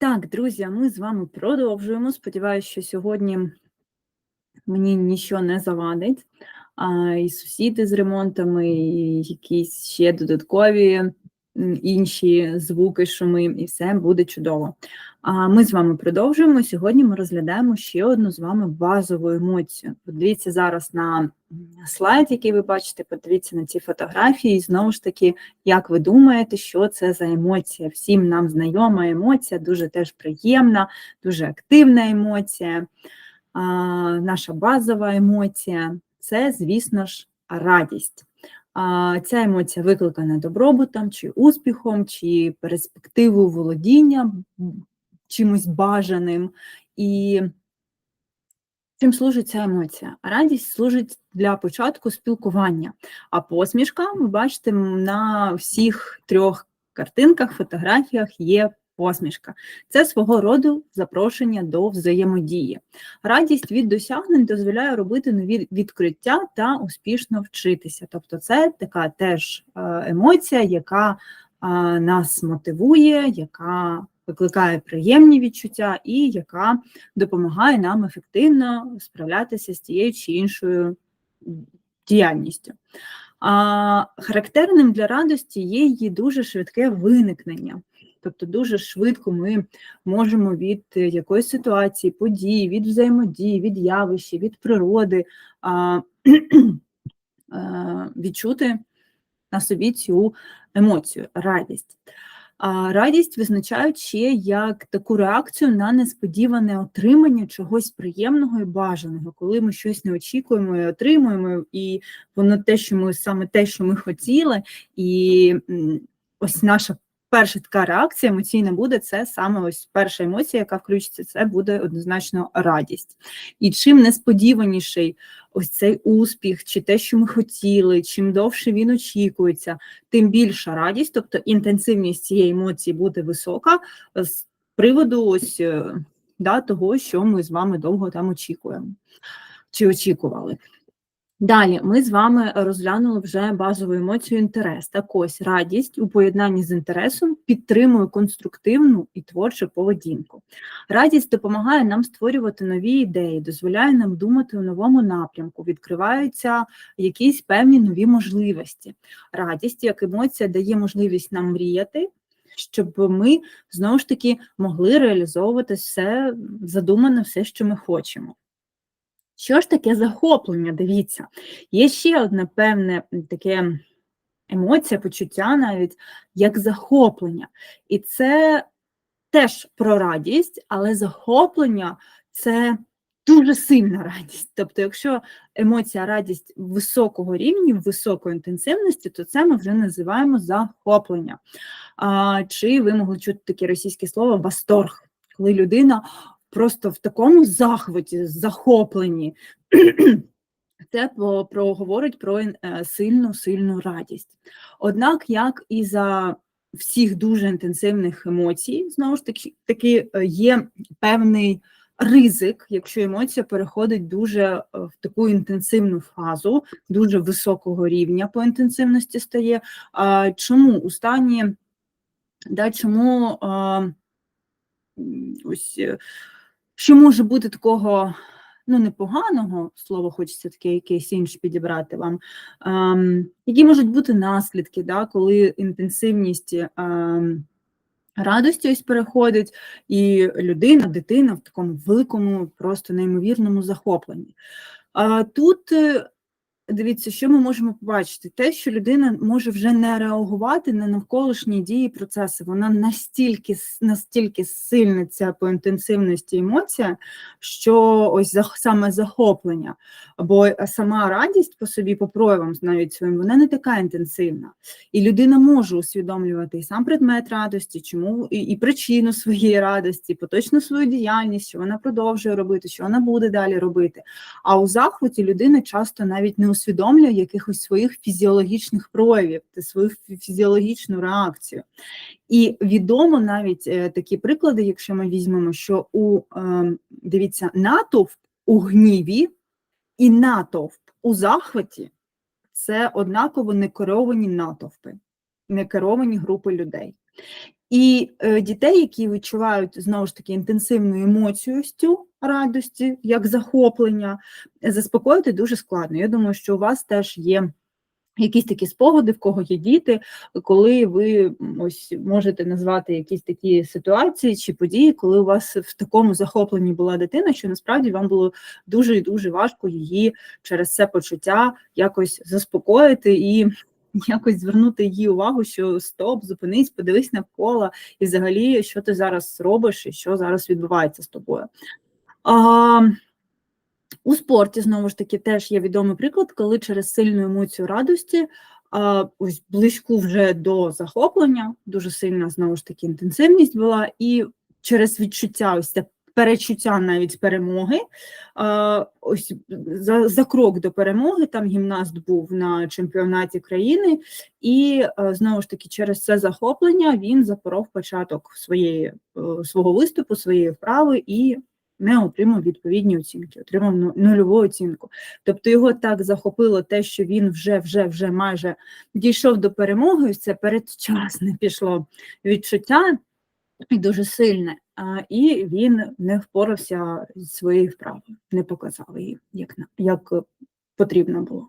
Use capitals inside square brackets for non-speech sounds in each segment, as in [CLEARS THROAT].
Так, друзі, ми з вами продовжуємо. Сподіваюся, що сьогодні мені нічого не завадить. А, І сусіди з ремонтами, і якісь ще додаткові інші звуки, шуми, і все буде чудово. А ми з вами продовжуємо. Сьогодні ми розглядаємо ще одну з вами базову емоцію. Подивіться зараз на слайд, який ви бачите, подивіться на ці фотографії, і знову ж таки, як ви думаєте, що це за емоція? Всім нам знайома емоція, дуже теж приємна, дуже активна емоція, а, наша базова емоція це, звісно ж, радість. Ця емоція викликана добробутом, чи успіхом, чи перспективою володіння чимось бажаним. І чим служить ця емоція? Радість служить для початку спілкування. А посмішка, ви бачите, на всіх трьох картинках, фотографіях є посмішка. Це свого роду запрошення до взаємодії. Радість від досягнень дозволяє робити нові відкриття та успішно вчитися. Тобто, це така теж е, емоція, яка е, нас мотивує, яка викликає приємні відчуття і яка допомагає нам ефективно справлятися з тією чи іншою діяльністю. А Характерним для радості є її дуже швидке виникнення. Тобто дуже швидко ми можемо від якоїсь ситуації, події, від взаємодії, від явища, від природи а, [CLEARS THROAT] відчути на собі цю емоцію, радість. А радість визначають ще як таку реакцію на несподіване отримання чогось приємного і бажаного, коли ми щось не очікуємо і отримуємо, і воно те, що ми саме те, що ми хотіли, і ось наша перша така реакція емоційна буде це саме ось перша емоція, яка включиться, це буде однозначно радість. І чим несподіваніший ось цей успіх, чи те, що ми хотіли, чим довше він очікується, тим більша радість, тобто інтенсивність цієї емоції буде висока з приводу ось е, да, того, що ми з вами довго там очікуємо чи очікували. Далі ми з вами розглянули вже базову емоцію інтерес. Так ось радість у поєднанні з інтересом підтримує конструктивну і творчу поведінку. Радість допомагає нам створювати нові ідеї, дозволяє нам думати у новому напрямку, відкриваються якісь певні нові можливості. Радість, як емоція, дає можливість нам мріяти. Щоб ми знову ж таки могли реалізовувати все задумане, все, що ми хочемо. Що ж таке захоплення? Дивіться, є ще одне певне таке емоція, почуття навіть як захоплення. І це теж про радість, але захоплення це дуже сильна радість. Тобто, якщо емоція радість високого рівня, високої інтенсивності, то це ми вже називаємо захоплення. А, Чи ви могли чути таке російське слово восторг, коли людина просто в такому захваті, захопленні. [CLEARS THROAT] Це говорить про е, сильну, сильну радість. Однак, як і за всіх дуже інтенсивних емоцій, знову ж таки, таки е, є певний ризик, якщо емоція переходить дуже е, в таку інтенсивну фазу, дуже високого рівня по інтенсивності стає. Чому у стані, да, чому ось що може бути такого ну, непоганого, слово хочеться таке якесь інше підібрати вам, ем, які можуть бути наслідки, да, коли інтенсивність ем, радості ось переходить, і людина, дитина в такому великому, просто неймовірному захопленні. А Тут е, Дивіться, що ми можемо побачити? Те, що людина може вже не реагувати на навколишні дії процеси. Вона настільки настільки сильна ця по інтенсивності емоція, що ось саме захоплення, або сама радість по собі, по проявам навіть своїм, вона не така інтенсивна. І людина може усвідомлювати і сам предмет радості, чому і, і причину своєї радості, поточну свою діяльність, що вона продовжує робити, що вона буде далі робити. А у захваті людина часто навіть не усвідомлює якихось своїх фізіологічних проявів та свою фізіологічну реакцію. І відомо навіть е, такі приклади, якщо ми візьмемо, що у ем, дивіться, натовп у гніві і натовп у захваті це однаково некеровані натовпи, некеровані групи людей. І е, дітей, які відчувають знову ж таки інтенсивну емоцію радості, як захоплення, заспокоїти дуже складно. Я думаю, що у вас теж є якісь такі спогади, в кого є діти, коли ви ось можете назвати якісь такі ситуації чи події, коли у вас в такому захопленні була дитина, що насправді вам було дуже і дуже важко її через це почуття якось заспокоїти і [LAUGHS] якось звернути її увагу, що стоп, зупинись, подивись навколо, і взагалі, що ти зараз робиш, і що зараз відбувається з тобою. А, у спорті знову ж таки теж є відомий приклад, коли через сильну емоцію радості, а, ось близьку вже до захоплення, дуже сильна знову ж таки інтенсивність була, і через відчуття, ось це перечуття навіть перемоги, а, ось за, за крок до перемоги там гімнаст був на чемпіонаті країни, і е, знову ж таки через це захоплення він запоров початок своєї е, свого виступу, своєї вправи і не отримав відповідні оцінки, отримав ну- нульову оцінку. Тобто його так захопило те, що він вже вже вже майже дійшов до перемоги, і це передчасне пішло відчуття дуже сильне. І він не впорався зі своєю вправою, не показав її, як, як потрібно було.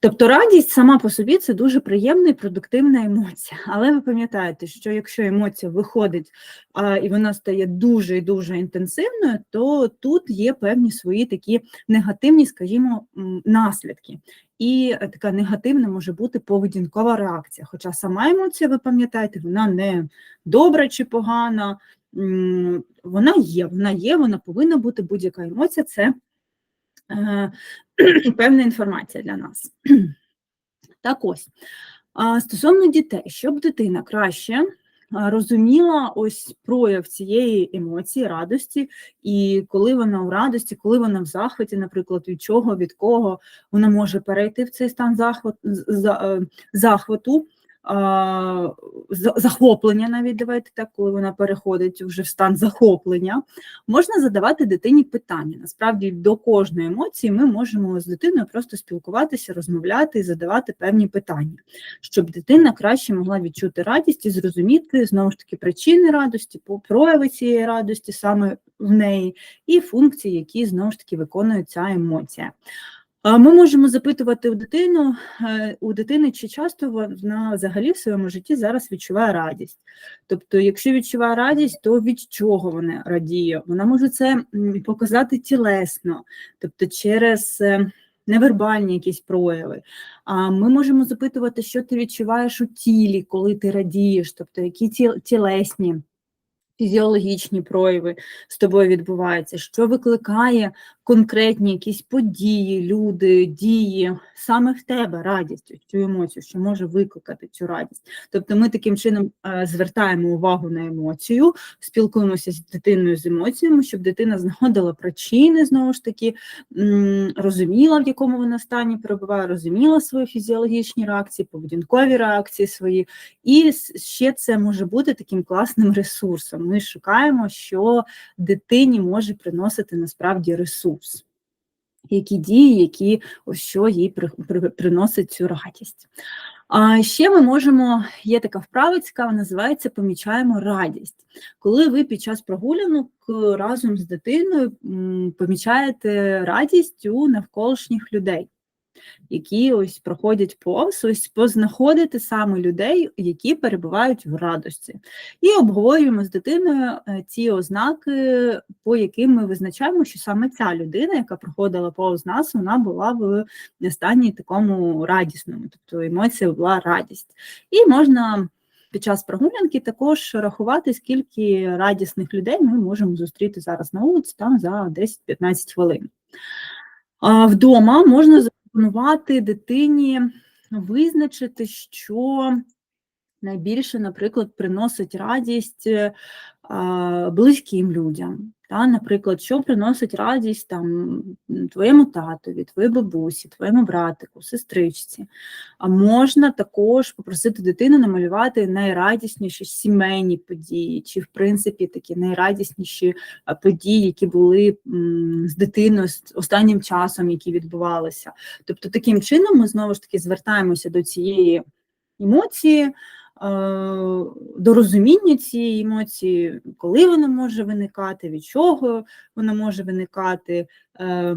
Тобто радість сама по собі це дуже приємна і продуктивна емоція. Але ви пам'ятаєте, що якщо емоція виходить а, і вона стає дуже і дуже інтенсивною, то тут є певні свої такі негативні, скажімо, наслідки. І така негативна може бути поведінкова реакція. Хоча сама емоція, ви пам'ятаєте, вона не добра чи погана, вона є, вона є, вона повинна бути будь-яка емоція. Це е, [CLEARS THROAT] певна інформація для нас. [CLEARS THROAT] Так ось, стосовно дітей, щоб дитина краще розуміла ось прояв цієї емоції, радості, і коли вона в радості, коли вона в захваті, наприклад, від чого, від кого вона може перейти в цей стан е, захвату, а, за- захоплення, навіть давайте так, коли вона переходить вже в стан захоплення, можна задавати дитині питання. Насправді до кожної емоції ми можемо з дитиною просто спілкуватися, розмовляти і задавати певні питання, щоб дитина краще могла відчути радість і зрозуміти знову ж таки причини радості, прояви цієї радості саме в неї, і функції, які знову ж таки виконує ця емоція. Ми можемо запитувати у дитину, е, у дитини, чи часто вона взагалі в своєму житті зараз відчуває радість. Тобто, якщо відчуває радість, то від чого вона радіє? Вона може це показати тілесно, тобто через е, невербальні якісь прояви. А ми можемо запитувати, що ти відчуваєш у тілі, коли ти радієш, тобто які тілесні. Фізіологічні прояви з тобою відбуваються, що викликає конкретні якісь події, люди, дії саме в тебе радість, цю емоцію, що може викликати цю радість. Тобто ми таким чином е, звертаємо увагу на емоцію, спілкуємося з дитиною з емоціями, щоб дитина знаходила причини, знову ж таки, розуміла, в якому вона стані перебуває, розуміла свої фізіологічні реакції, поведінкові реакції свої. І ще це може бути таким класним ресурсом. Ми шукаємо, що дитині може приносити насправді ресурс. Які дії, які ось що їй при, при, приносить цю радість. А ще ми можемо, є така вправа цікава, називається Помічаємо радість. Коли ви під час прогулянок е, разом з дитиною помічаєте радість у навколишніх людей, які ось проходять повз, ось познаходити саме людей, які перебувають в радості. І обговорюємо з дитиною е, ті ознаки, по яким ми визначаємо, що саме ця людина, яка проходила повз нас, вона була в стані такому радісному, тобто емоція була радість. І можна під час прогулянки також рахувати, скільки радісних людей ми можемо зустріти зараз на вулиці там за 10-15 хвилин. А Вдома можна запропонувати дитині визначити, що найбільше, наприклад, приносить радість близьким людям. Та, наприклад, що приносить радість там твоєму татові, твоїй бабусі, твоєму братику, сестричці. А можна також попросити дитину намалювати найрадісніші сімейні події, чи, в принципі, такі найрадісніші події, які були з дитиною з останнім часом, які відбувалися. Тобто, таким чином ми знову ж таки звертаємося до цієї емоції, до розуміння цієї емоції, коли вона може виникати, від чого вона може виникати. е,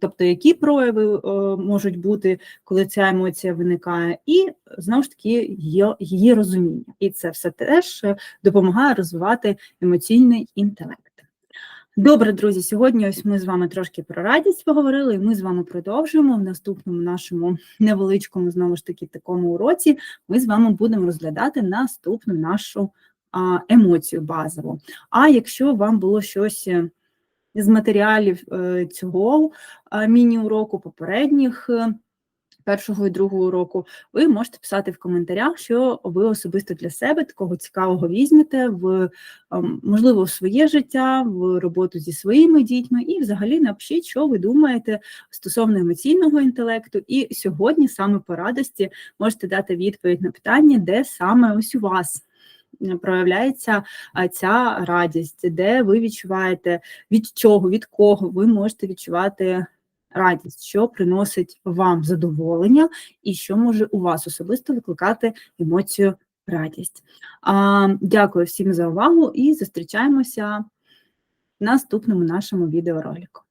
Тобто, які прояви е, можуть бути, коли ця емоція виникає, і знову ж таки її, розуміння. І це все теж е, допомагає розвивати емоційний інтелект. Добре, друзі, сьогодні ось ми з вами трошки про радість поговорили, і ми з вами продовжуємо в наступному нашому невеличкому, знову ж таки, такому уроці. Ми з вами будемо розглядати наступну нашу емоцію базову. А якщо вам було щось е, з матеріалів е, цього міні-уроку, попередніх е, першого і другого року, ви можете писати в коментарях, що ви особисто для себе такого цікавого візьмете в ем, можливо в своє життя, в роботу зі своїми дітьми, і взагалі напишіть, що ви думаєте стосовно емоційного інтелекту. І сьогодні саме по радості можете дати відповідь на питання, де саме ось у вас проявляється ця радість, де ви відчуваєте від чого, від кого ви можете відчувати радість, що приносить вам задоволення, і що може у вас особисто викликати емоцію радість. Дякую всім за увагу і зустрічаємося в наступному нашому відеоролику.